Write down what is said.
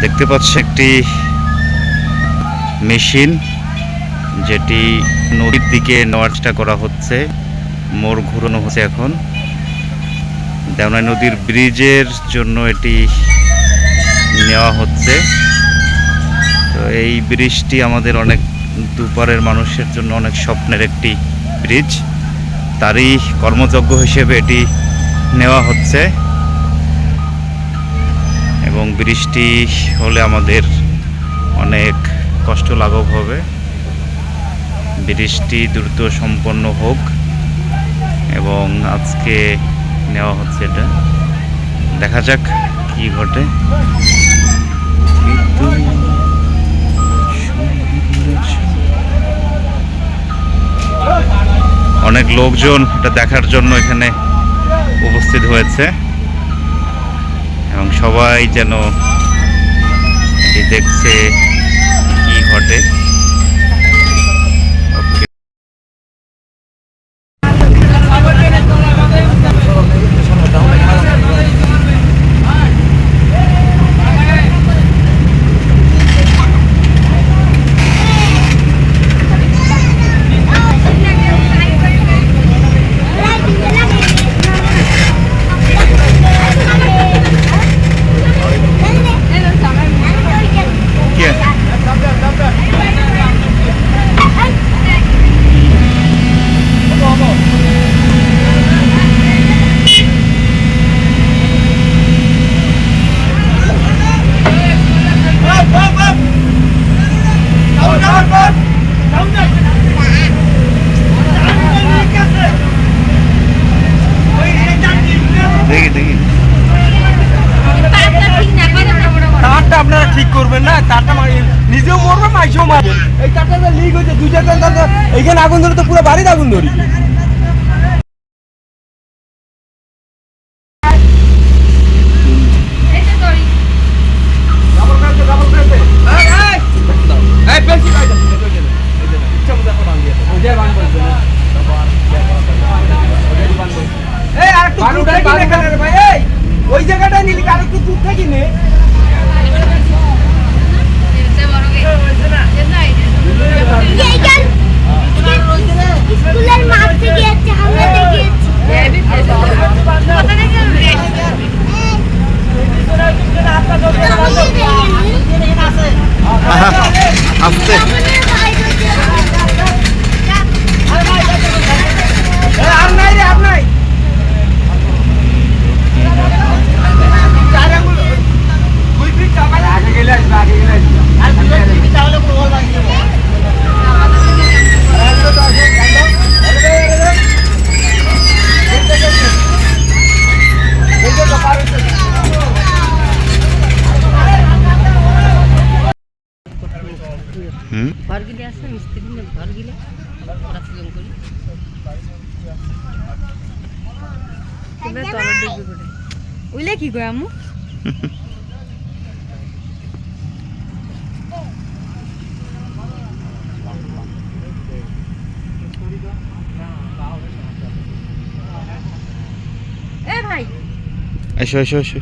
দেখতে পাচ্ছি একটি মেশিন যেটি নদীর দিকে নেওয়ার করা হচ্ছে। মোড় ঘুরানো হচ্ছে এখন। দেওনাই নদীর ব্রিজের জন্য এটি নেওয়া হচ্ছে। তো এই ব্রিজটি আমাদের অনেক দুপারের মানুষের জন্য অনেক স্বপ্নের একটি ব্রিজ। তারই কর্মযজ্ঞ হিসেবে এটি নেওয়া হচ্ছে। এবং বৃষ্টি হলে আমাদের অনেক কষ্ট লাঘব হবে। বৃষ্টি দ্রুত সম্পন্ন হোক এবং আজকে নেওয়া হচ্ছে এটা। দেখা যাক কি ঘটে। অনেক লোকজন এটা দেখার জন্য এখানে উপস্থিত হয়েছে। এবং সবাই যেন এটি দেখছে। করবেন না তারটা নিজেও মরবে মাইসেও মারবে এই তারটা লিক হয়েছে, দুই চারটা এইখানে আগুন ধরে তো পুরো বাড়িতে আগুন ধরি হুম? ঘর গিলে আছে মিস্ত্রি ঘর গিলে করি। উইলে কি কয় আমু এ ভাই! এসো এসো এসো।